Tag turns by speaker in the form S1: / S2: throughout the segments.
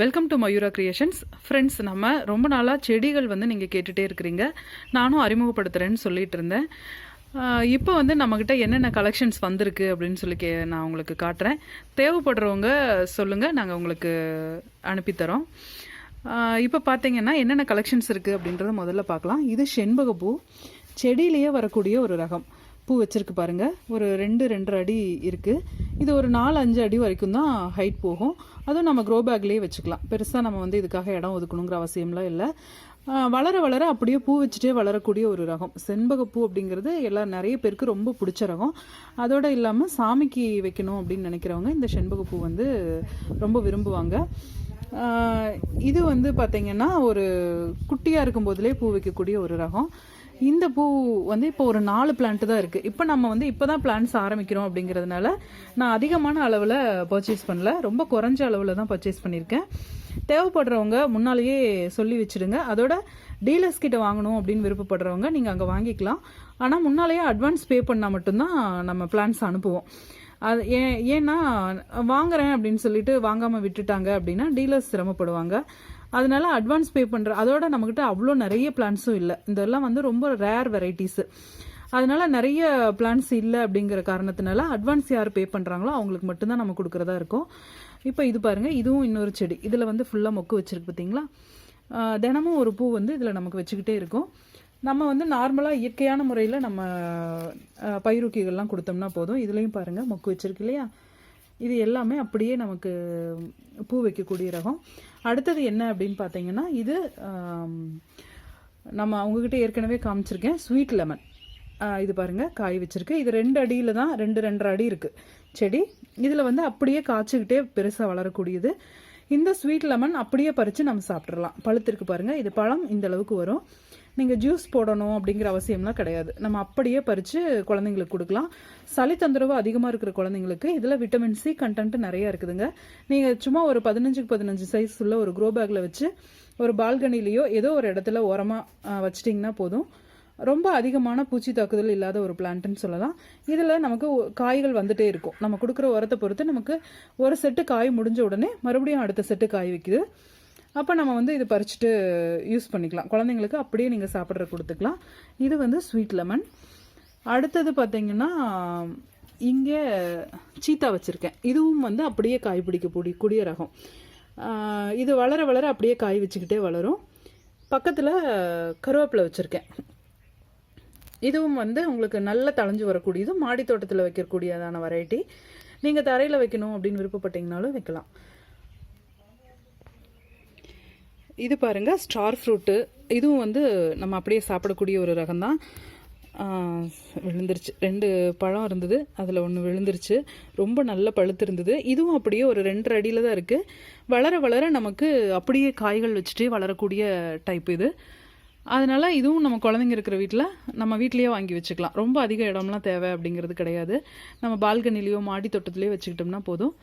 S1: Welcome to Mayura creations friends நம்ம ரொம்ப நாளாக செடிகள் வந்து நீங்கள் கேட்டுகிட்டே இருக்கிறீங்க. நானும் அறிமுகப்படுத்துகிறேன்னு சொல்லிட்டு இருந்தேன். இப்போ வந்து நம்மக்கிட்ட என்னென்ன கலெக்ஷன்ஸ் வந்திருக்கு அப்படின்னு சொல்லி கே நான் உங்களுக்கு காட்டுறேன். தேவைப்படுறவங்க சொல்லுங்கள் நாங்கள் உங்களுக்கு அனுப்பித்தரோம் இப்போ பார்த்தீங்கன்னா என்னென்ன கலெக்ஷன்ஸ் இருக்குது அப்படின்றத முதல்ல பார்க்கலாம். இது செண்பகப்பூ. செடியிலேயே வரக்கூடிய ஒரு ரகம். பூ வச்சுருக்கு பாருங்கள் ஒரு ரெண்டு ரெண்டரை அடி இருக்குது இது ஒரு நாலு அஞ்சு அடி வரைக்கும் தான் ஹைட் போகும். அதுவும் நம்ம க்ரோ பேக்லேயே வச்சுக்கலாம். பெருசாக நம்ம வந்து இதுக்காக இடம் ஒதுக்கணுங்கிற அவசியம்லாம் இல்லை. வளர வளர அப்படியே பூ வச்சுட்டே வளரக்கூடிய ஒரு ரகம். செண்பகப்பூ அப்படிங்கிறது எல்லா நிறைய பேருக்கு ரொம்ப பிடிச்ச ரகம். அதோடு இல்லாமல் சாமிக்கு வைக்கணும் அப்படின்னு நினைக்கிறவங்க இந்த செண்பகப்பூ வந்து ரொம்ப விரும்புவாங்க. இது வந்து பார்த்திங்கன்னா ஒரு குட்டியாக இருக்கும்போதுலே பூ வைக்கக்கூடிய ஒரு ரகம். இந்த பூ வந்து இப்போ ஒரு நாலு பிளான்ட் தான் இருக்குது இப்போ நம்ம வந்து இப்போ தான் பிளான்ஸ் ஆரம்பிக்கிறோம் அப்படிங்கிறதுனால நான் அதிகமான அளவில் பர்ச்சேஸ் பண்ணல. ரொம்ப குறைஞ்ச அளவில் தான் பர்ச்சேஸ் பண்ணியிருக்கேன். தேவைப்படுறவங்க முன்னாலேயே சொல்லி வச்சுடுங்க அதோட டீலர்ஸ் கிட்ட வாங்கணும் அப்படின்னு விருப்பப்படுறவங்க நீங்கள் அங்கே வாங்கிக்கலாம். ஆனால் முன்னாலேயே அட்வான்ஸ் பே பண்ணால் மட்டும்தான் நம்ம பிளான்ஸ் அனுப்புவோம். அது ஏன் ஏன்னா வாங்குறேன் அப்படின்னு சொல்லிட்டு வாங்காமல் விட்டுட்டாங்க அப்படின்னா டீலர்ஸ் சிரமப்படுவாங்க. அதனால அட்வான்ஸ் பே பண்ணுற அதோட நம்மக்கிட்ட அவ்வளோ நிறைய பிளான்ஸும் இல்லை. இதெல்லாம் வந்து ரொம்ப ரேர் வெரைட்டிஸு அதனால நிறைய பிளான்ஸ் இல்லை அப்படிங்கிற காரணத்தினால அட்வான்ஸ் யார் பே பண்ணுறாங்களோ அவங்களுக்கு மட்டும்தான் நம்ம கொடுக்குறதா இருக்கும். இப்போ இது பாருங்கள் இதுவும் இன்னொரு செடி. இதில் வந்து ஃபுல்லாக மொக்கு வச்சுருக்கு பார்த்தீங்களா தினமும் ஒரு பூ வந்து இதில் நமக்கு வச்சுக்கிட்டே இருக்கும். நம்ம வந்து நார்மலாக இயற்கையான முறையில் நம்ம பயிருக்கிகள்லாம் பயிரூக்கிகள்லாம் கொடுத்தோம்னா போதும். இதுலேயும் பாருங்கள் மொக்கு வச்சுருக்கு இல்லையா? இது எல்லாமே அப்படியே நமக்கு பூ வைக்கக்கூடிய ரகம். அடுத்தது என்ன அப்படின்னு பார்த்தீங்கன்னா இது நம்ம அவங்கக்கிட்ட ஏற்கனவே காமிச்சிருக்கேன் ஸ்வீட் லெமன் இது பாருங்கள் காய் வச்சுருக்கு. இது ரெண்டு அடியில் தான் ரெண்டு ரெண்டரை அடி இருக்குது செடி. இதில் வந்து அப்படியே காய்ச்சிக்கிட்டே பெருசாக வளரக்கூடியது. இந்த ஸ்வீட் லெமன் அப்படியே பறித்து நம்ம சாப்பிட்றலாம் பழுத்திருக்கு பாருங்கள் இது பழம் இந்த அளவுக்கு வரும். நீங்கள் ஜூஸ் போடணும் அப்படிங்கிற அவசியம்லாம் கிடையாது. நம்ம அப்படியே பறித்து குழந்தைங்களுக்கு கொடுக்கலாம். சளி தொந்தரவு அதிகமாக இருக்கிற குழந்தைங்களுக்கு இதில் விட்டமின் சி கண்டென்ட் நிறைய இருக்குதுங்க. நீங்கள் சும்மா ஒரு பதினஞ்சுக்கு பதினஞ்சு சைஸ் உள்ள ஒரு க்ரோ பேக்கில் வச்சு ஒரு பால்கனிலேயோ ஏதோ ஒரு இடத்துல ஓரமாக வச்சிட்டிங்கன்னா போதும். ரொம்ப அதிகமான பூச்சி தாக்குதல் இல்லாத ஒரு பிளான்ட்னு சொல்லலாம். இதில் நமக்கு ஒ- காய்கள் வந்துட்டே இருக்கும். நம்ம கொடுக்குற உரத்தை பொறுத்து நமக்கு ஒரு செட்டு காய் முடிஞ்ச உடனே மறுபடியும் அடுத்த செட்டு காய் வைக்குது. அப்போ நம்ம வந்து இது பறிச்சுட்டு யூஸ் பண்ணிக்கலாம். குழந்தைங்களுக்கு அப்படியே நீங்கள் சாப்பிட்ற கொடுத்துக்கலாம். இது வந்து ஸ்வீட் லெமன் அடுத்தது பார்த்தீங்கன்னா இங்கே சீத்தா வச்சுருக்கேன். இதுவும் வந்து அப்படியே காய் பிடிக்கக்கூடிய கூடிய ரகம். இது வளர வளர அப்படியே காய் வச்சுக்கிட்டே வளரும். பக்கத்தில் கருவேப்பிலை வச்சுருக்கேன். இதுவும் வந்து உங்களுக்கு நல்ல தளைஞ்சு வரக்கூடியது. மாடி தோட்டத்தில் வைக்கக்கூடியதான வெரைட்டி நீங்கள் தரையில் வைக்கணும் அப்படின்னு விருப்பப்பட்டீங்கனாலும் வைக்கலாம். இது பாருங்க ஸ்டார் ஃப்ரூட்டு இதுவும் வந்து நம்ம அப்படியே சாப்பிடக்கூடிய ஒரு ரகம் தான் விழுந்துருச்சு. ரெண்டு பழம் இருந்தது அதில் ஒன்று விழுந்துருச்சு. ரொம்ப நல்ல பழுத்து இருந்தது. இதுவும் அப்படியே ஒரு ரெண்டரை அடியில் தான் இருக்குது வளர வளர நமக்கு அப்படியே காய்கள் வச்சுட்டே வளரக்கூடிய டைப் இது. அதனால் இதுவும் நம்ம குழந்தைங்க இருக்கிற வீட்டில் நம்ம வீட்லேயே வாங்கி வச்சுக்கலாம். ரொம்ப அதிக இடம்லாம் தேவை அப்படிங்கிறது கிடையாது. நம்ம பால்கனிலேயோ மாடி தோட்டத்துலேயோ வச்சுக்கிட்டோம்னா போதும்.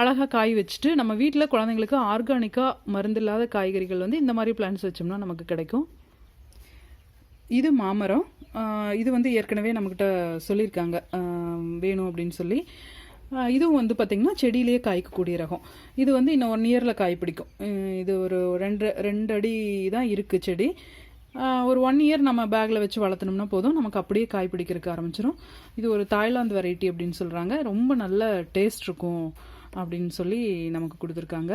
S1: அழகாக காய் வச்சுட்டு நம்ம வீட்டில் குழந்தைங்களுக்கு ஆர்கானிக்காக மருந்து இல்லாத காய்கறிகள் வந்து இந்த மாதிரி பிளான்ஸ் வச்சோம்னா நமக்கு கிடைக்கும். இது மாமரம். இது வந்து ஏற்கனவே நம்மக்கிட்ட சொல்லியிருக்காங்க. வேணும் அப்படின்னு சொல்லி. இதுவும் வந்து பார்த்திங்கன்னா செடியிலேயே காய்க்கக்கூடிய ரகம். இது வந்து இன்னும் ஒன் இயரில் காய் பிடிக்கும். இது ஒரு ரெண்டு ரெண்டு அடி தான் இருக்குது செடி. ஒரு ஒன் இயர் நம்ம பேக்கில் வச்சு வளர்த்தனோம்னா போதும். நமக்கு அப்படியே காய் பிடிக்கிறதுக்கு ஆரம்பிச்சிடும் இது ஒரு தாய்லாந்து வெரைட்டி அப்படின்னு சொல்கிறாங்க ரொம்ப நல்ல டேஸ்ட் இருக்கும். அப்படின்னு சொல்லி நமக்கு கொடுத்துருக்காங்க.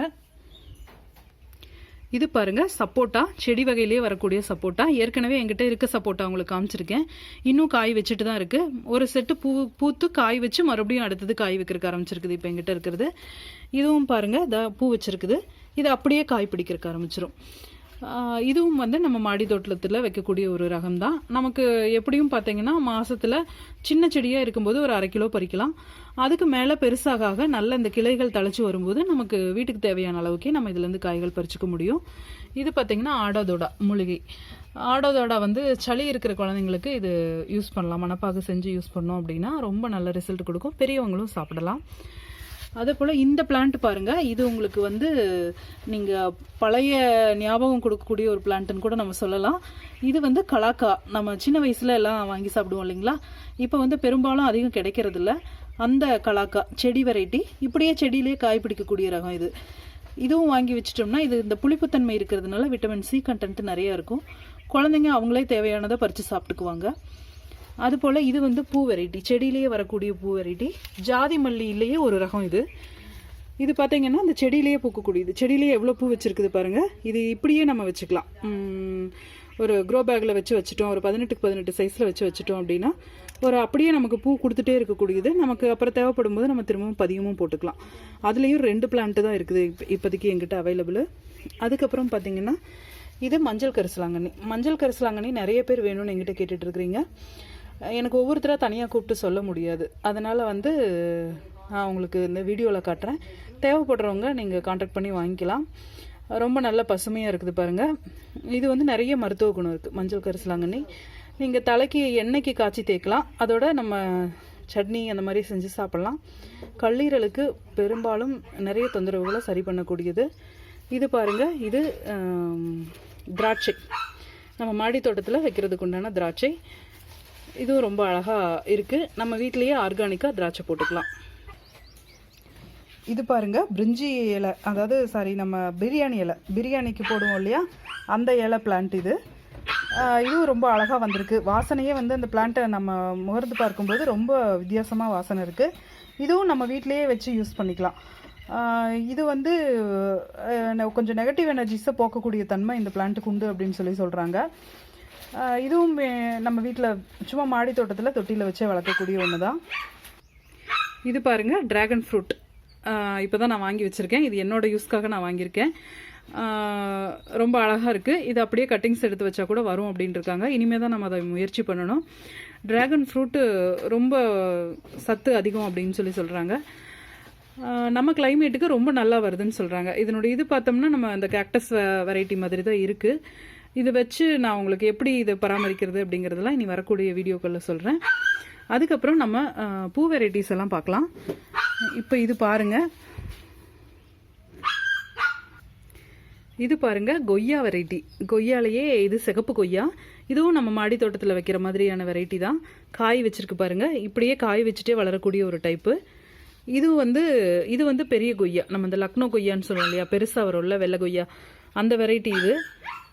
S1: இது பாருங்க சப்போட்டா. செடி வகையிலேயே வரக்கூடிய சப்போட்டா. ஏற்கனவே எங்கிட்ட இருக்க சப்போட்டா உங்களுக்கு காமிச்சிருக்கேன். இன்னும் காய் வச்சுட்டு தான் இருக்குது ஒரு செட்டு பூ பூத்து காய் வச்சு மறுபடியும் அடுத்தது காய் வைக்கிறதுக்கு ஆரம்பிச்சிருக்குது இப்போ எங்கிட்ட இருக்கிறது. இதுவும் பாருங்க த பூ வச்சுருக்குது. இது அப்படியே காய் பிடிக்கிறதுக்கு ஆரம்பிச்சிரும். இதுவும் வந்து நம்ம மாடி தோட்டத்தில் வைக்கக்கூடிய ஒரு ரகம் தான் நமக்கு எப்படியும் பார்த்தீங்கன்னா மாதத்தில் சின்ன செடியாக இருக்கும்போது ஒரு அரை கிலோ பறிக்கலாம். அதுக்கு மேலே பெருசாக ஆக நல்ல இந்த கிளைகள் தழைச்சி வரும்போது நமக்கு வீட்டுக்கு தேவையான அளவுக்கே நம்ம இதுலேருந்து காய்கள் பறிச்சுக்க முடியும். இது பார்த்திங்கன்னா ஆடோதோடா மூலிகை. ஆடோதோடா வந்து சளி இருக்கிற குழந்தைங்களுக்கு இது யூஸ் பண்ணலாம். மணப்பாக செஞ்சு யூஸ் பண்ணோம் அப்படின்னா ரொம்ப நல்ல ரிசல்ட் கொடுக்கும். பெரியவங்களும் சாப்பிடலாம். அதே போல் இந்த பிளான்ட் பாருங்கள் இது உங்களுக்கு வந்து நீங்கள் பழைய ஞாபகம் கொடுக்கக்கூடிய ஒரு பிளான்ட்டுன்னு கூட நம்ம சொல்லலாம். இது வந்து கலாக்கா. நம்ம சின்ன வயசில் எல்லாம் வாங்கி சாப்பிடுவோம் இல்லைங்களா? இப்போ வந்து பெரும்பாலும் அதிகம் கிடைக்கிறதில்ல. அந்த கலாக்கா செடி வெரைட்டி இப்படியே செடியிலே காய் பிடிக்கக்கூடிய ரகம் இது. இதுவும் வாங்கி வச்சிட்டோம்னா இது இந்த புளிப்புத்தன்மை இருக்கிறதுனால விட்டமின் சி கண்டென்ட் நிறையா இருக்கும். குழந்தைங்க அவங்களே தேவையானதை பறித்து சாப்பிட்டுக்குவாங்க. அதுபோல் இது வந்து பூ வெரைட்டி செடியிலேயே வரக்கூடிய பூ வெரைட்டி ஜாதி மல்லியிலேயே ஒரு ரகம் இது. இது பார்த்தீங்கன்னா அந்த செடியிலேயே பூக்கக்கூடியது. செடியிலேயே எவ்வளோ பூ வச்சுருக்குது பாருங்கள் இது இப்படியே நம்ம வச்சுக்கலாம். ஒரு க்ரோ பேக்கில் வச்சு வச்சுட்டோம். ஒரு பதினெட்டுக்கு பதினெட்டு சைஸில் வச்சு வச்சுட்டோம் அப்படின்னா ஒரு அப்படியே நமக்கு பூ கொடுத்துட்டே இருக்கக்கூடியது. நமக்கு அப்புறம் தேவைப்படும் போது நம்ம திரும்பவும் பதியமும் போட்டுக்கலாம். அதுலேயும் ரெண்டு பிளான்ட்டு தான் இருக்குது இப்போ இப்போதைக்கு எங்கிட்ட அவைலபிள் அதுக்கப்புறம் பார்த்தீங்கன்னா இது மஞ்சள் கரிசலாங்கண்ணி. மஞ்சள் கரிசலாங்கண்ணி நிறைய பேர் வேணும்னு எங்கிட்ட கேட்டுட்ருக்கிறீங்க எனக்கு ஒவ்வொருத்தராக தனியாக கூப்பிட்டு சொல்ல முடியாது. அதனால் வந்து நான் உங்களுக்கு இந்த வீடியோவில் காட்டுறேன். தேவைப்படுறவங்க நீங்கள் காண்டாக்ட் பண்ணி வாங்கிக்கலாம். ரொம்ப நல்ல பசுமையாக இருக்குது பாருங்கள் இது வந்து நிறைய மருத்துவ குணம் இருக்குது மஞ்சள் கரிசலாங்கண்ணி. நீங்கள் தலைக்கு எண்ணெய்க்கு காய்ச்சி தேய்க்கலாம். அதோட நம்ம சட்னி அந்த மாதிரி செஞ்சு சாப்பிட்லாம். கல்லீரலுக்கு பெரும்பாலும் நிறைய தொந்தரவுகளை சரி பண்ணக்கூடியது. இது பாருங்கள் இது திராட்சை. நம்ம மாடி தோட்டத்தில் வைக்கிறதுக்கு உண்டான திராட்சை. இதுவும் ரொம்ப அழகாக இருக்குது நம்ம வீட்லேயே ஆர்கானிக்காக திராட்சை போட்டுக்கலாம். இது பாருங்க பிரிஞ்சி இலை. அதாவது சாரி நம்ம பிரியாணி இலை. பிரியாணிக்கு போடுவோம் இல்லையா? அந்த இலை பிளான்ட் இது. இதுவும் ரொம்ப அழகாக வந்திருக்கு. வாசனையே வந்து அந்த பிளான்ட்டை நம்ம முகர்ந்து பார்க்கும்போது ரொம்ப வித்தியாசமாக வாசனை இருக்குது இதுவும் நம்ம வீட்டிலையே வச்சு யூஸ் பண்ணிக்கலாம். இது வந்து கொஞ்சம் நெகட்டிவ் எனர்ஜிஸை போக்கக்கூடிய தன்மை இந்த பிளான்ட்டுக்கு உண்டு அப்படின்னு சொல்லி சொல்கிறாங்க இதுவும் நம்ம வீட்டில் சும்மா மாடி தோட்டத்தில் தொட்டியில் வச்சே வளர்க்கக்கூடிய ஒன்று தான் இது பாருங்கள் ட்ராகன் ஃப்ரூட் இப்போ தான் நான் வாங்கி வச்சுருக்கேன். இது என்னோடய யூஸ்க்காக நான் வாங்கியிருக்கேன். ரொம்ப அழகாக இருக்குது இது அப்படியே கட்டிங்ஸ் எடுத்து வச்சா கூட வரும் அப்படின்னு இருக்காங்க இனிமேல் தான் நம்ம அதை முயற்சி பண்ணணும். ட்ராகன் ஃப்ரூட்டு ரொம்ப சத்து அதிகம் அப்படின்னு சொல்லி சொல்கிறாங்க நம்ம கிளைமேட்டுக்கு ரொம்ப நல்லா வருதுன்னு சொல்கிறாங்க இதனுடைய இது பார்த்தோம்னா நம்ம அந்த கேக்டஸ் வெரைட்டி மாதிரி தான் இருக்குது இது வச்சு நான் உங்களுக்கு எப்படி இதை பராமரிக்கிறது அப்படிங்கிறதெல்லாம் இனி வரக்கூடிய வீடியோக்களில் சொல்கிறேன் அதுக்கப்புறம் நம்ம பூ வெரைட்டிஸ் எல்லாம் பார்க்கலாம். இப்போ இது பாருங்க. இது பாருங்க கொய்யா வெரைட்டி கொய்யாலேயே இது சிகப்பு கொய்யா. இதுவும் நம்ம மாடி தோட்டத்தில் வைக்கிற மாதிரியான வெரைட்டி தான். காய் வச்சிருக்கு பாருங்க. இப்படியே காய் வச்சுட்டே வளரக்கூடிய ஒரு டைப்பு இது வந்து இது வந்து பெரிய கொய்யா. நம்ம இந்த லக்னோ கொய்யான்னு சொல்லுவோம் இல்லையா? பெருசாக வரும்ல வெள்ளை கொய்யா. அந்த வெரைட்டி இது.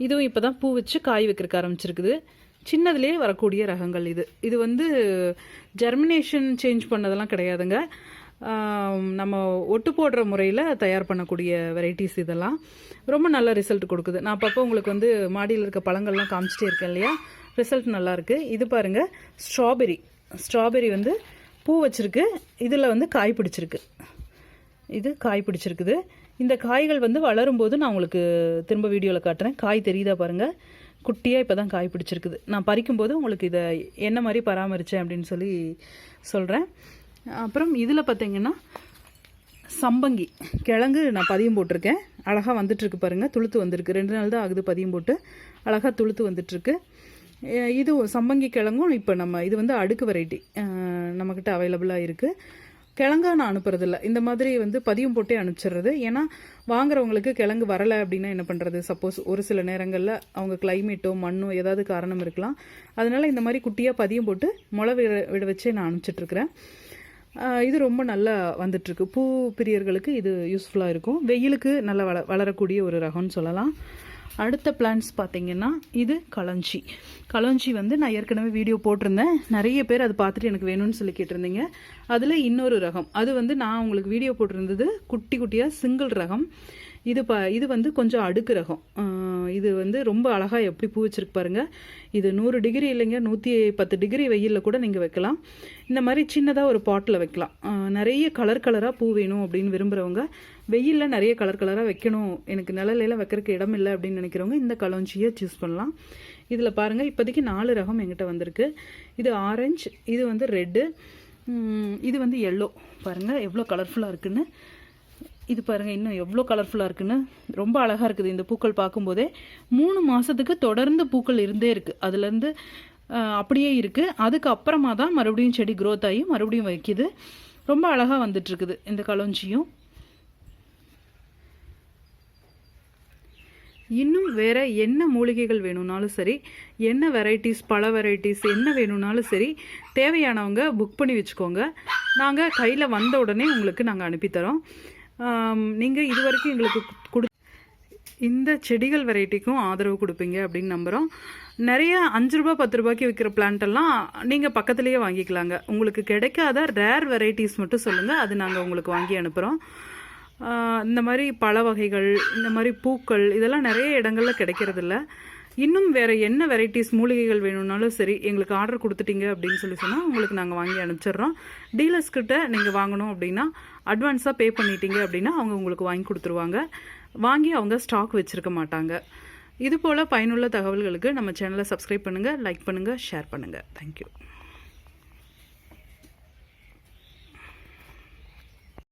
S1: இதுவும் இப்போ தான் பூ வச்சு காய் வைக்கிறக்க ஆரம்பிச்சிருக்குது. சின்னதுலேயே வரக்கூடிய ரகங்கள் இது. இது வந்து ஜெர்மினேஷன் சேஞ்ச் பண்ணதெல்லாம் கிடையாதுங்க. நம்ம ஒட்டு போடுற முறையில் தயார் பண்ணக்கூடிய வெரைட்டிஸ் இதெல்லாம். ரொம்ப நல்ல ரிசல்ட் கொடுக்குது. நான் அப்பப்போ உங்களுக்கு வந்து மாடியில் இருக்க பழங்கள்லாம் காமிச்சிட்டே இருக்கேன் இல்லையா? ரிசல்ட் நல்லாயிருக்கு இது பாருங்க ஸ்ட்ராபெரி ஸ்ட்ராபெரி வந்து பூ வச்சுருக்கு. இதில் வந்து காய் பிடிச்சிருக்கு. இது காய் பிடிச்சிருக்குது. இந்த காய்கள் வந்து வளரும்போது நான் உங்களுக்கு திரும்ப வீடியோவில் காட்டுறேன். காய் தெரியுதா பாருங்கள் குட்டியாக இப்போ தான் காய் பிடிச்சிருக்குது. நான் பறிக்கும்போது உங்களுக்கு இதை என்ன மாதிரி பராமரித்தேன் அப்படின்னு சொல்லி சொல்கிறேன் அப்புறம் இதில் பார்த்தீங்கன்னா சம்பங்கி கிழங்கு நான் பதியம் போட்டிருக்கேன். அழகாக வந்துட்டுருக்கு பாருங்கள் துளுத்து வந்திருக்கு. ரெண்டு நாள் தான் ஆகுது பதியம் போட்டு. அழகாக துளுத்து வந்துட்டுருக்கு. இது சம்பங்கி கிழங்கும் இப்போ நம்ம இது வந்து அடுக்கு வெரைட்டி நம்மக்கிட்ட அவைலபிளாக இருக்குது கிழங்கா நான் அனுப்புறதில்ல. இந்த மாதிரி வந்து பதியம் போட்டே அனுப்பிச்சிடுறது. ஏன்னா வாங்குறவங்களுக்கு கிழங்கு வரலை அப்படின்னா என்ன பண்ணுறது சப்போஸ் ஒரு சில நேரங்களில் அவங்க கிளைமேட்டோ மண்ணோ ஏதாவது காரணம் இருக்கலாம். அதனால இந்த மாதிரி குட்டியாக பதியம் போட்டு முளை விட விட வச்சே நான் அனுப்பிச்சிட்ருக்கிறேன் இது ரொம்ப நல்லா வந்துட்டுருக்கு. பூ பிரியர்களுக்கு இது யூஸ்ஃபுல்லாக இருக்கும். வெயிலுக்கு நல்லா வள வளரக்கூடிய ஒரு ரகம்னு சொல்லலாம். அடுத்த பிளான்ஸ் பார்த்தீங்கன்னா இது களஞ்சி. களஞ்சி வந்து நான் ஏற்கனவே வீடியோ போட்டிருந்தேன். நிறைய பேர் அது பார்த்துட்டு எனக்கு வேணும்னு சொல்லி கேட்டிருந்தீங்க. அதில் இன்னொரு ரகம். அது வந்து நான் உங்களுக்கு வீடியோ போட்டிருந்தது குட்டி குட்டியாக சிங்கிள் ரகம். இது ப இது வந்து கொஞ்சம் அடுக்கு ரகம். இது வந்து ரொம்ப அழகாக எப்படி பூ வச்சுருக்கு பாருங்கள் இது நூறு டிகிரி இல்லைங்க நூற்றி பத்து டிகிரி வெயிலில் கூட நீங்கள் வைக்கலாம். இந்த மாதிரி சின்னதாக ஒரு பாட்டில் வைக்கலாம். நிறைய கலர் கலராக பூ வேணும் அப்படின்னு விரும்புகிறவங்க வெயிலில் நிறைய கலர் கலராக வைக்கணும். எனக்கு நிழலையெல்லாம் வைக்கிறதுக்கு இடம் இல்லை அப்படின்னு நினைக்கிறவங்க இந்த கலோஞ்சியை சூஸ் பண்ணலாம். இதில் பாருங்கள் இப்போதைக்கு நாலு ரகம் எங்கிட்ட வந்திருக்கு. இது ஆரஞ்சு இது வந்து ரெட்டு இது வந்து எல்லோ பாருங்கள் எவ்வளோ கலர்ஃபுல்லாக இருக்குன்னு. இது பாருங்கள் இன்னும் எவ்வளோ கலர்ஃபுல்லாக இருக்குன்னு. ரொம்ப அழகாக இருக்குது இந்த பூக்கள் பார்க்கும்போதே. மூணு மாதத்துக்கு தொடர்ந்து பூக்கள் இருந்தே இருக்குது அதுலேருந்து அப்படியே இருக்குது அதுக்கப்புறமா தான் மறுபடியும் செடி க்ரோத் ஆகி மறுபடியும் வைக்குது. ரொம்ப அழகாக வந்துட்டுருக்குது இந்த களஞ்சியும். இன்னும் வேறு என்ன மூலிகைகள் வேணும்னாலும் சரி என்ன வெரைட்டிஸ் பழ வெரைட்டிஸ் என்ன வேணும்னாலும் சரி தேவையானவங்க புக் பண்ணி வச்சுக்கோங்க. நாங்கள் கையில் வந்த உடனே உங்களுக்கு நாங்கள் அனுப்பித்தரோம் நீங்கள் இது வரைக்கும் எங்களுக்கு கொடு இந்த செடிகள் வெரைட்டிக்கும் ஆதரவு கொடுப்பீங்க அப்படின்னு நம்புகிறோம் நிறைய அஞ்சு ரூபா பத்து ரூபாய்க்கு விற்கிற பிளான்ட்டெல்லாம் நீங்கள் பக்கத்துலேயே வாங்கிக்கலாங்க. உங்களுக்கு கிடைக்காத ரேர் வெரைட்டிஸ் மட்டும் சொல்லுங்கள் அது நாங்கள் உங்களுக்கு வாங்கி அனுப்புகிறோம் இந்த மாதிரி பழ வகைகள் இந்த மாதிரி பூக்கள் இதெல்லாம் நிறைய இடங்கள்ல கிடைக்கிறதில்ல. இன்னும் வேறு என்ன வெரைட்டிஸ் மூலிகைகள் வேணும்னாலும் சரி எங்களுக்கு ஆர்டர் கொடுத்துட்டீங்க அப்படின்னு சொல்லி சொன்னால் உங்களுக்கு நாங்கள் வாங்கி அனுப்பிச்சிடுறோம். டீலர்ஸ்கிட்ட நீங்கள் வாங்கணும் அப்படின்னா அட்வான்ஸாக பே பண்ணிட்டீங்க அப்படின்னா அவங்க உங்களுக்கு வாங்கி கொடுத்துருவாங்க. வாங்கி அவங்க ஸ்டாக் வச்சுருக்க மாட்டாங்க. இது போல் பயனுள்ள தகவல்களுக்கு நம்ம சேனலை சப்ஸ்கிரைப் பண்ணுங்கள் லைக் பண்ணுங்கள் ஷேர் பண்ணுங்கள் தேங்க்யூ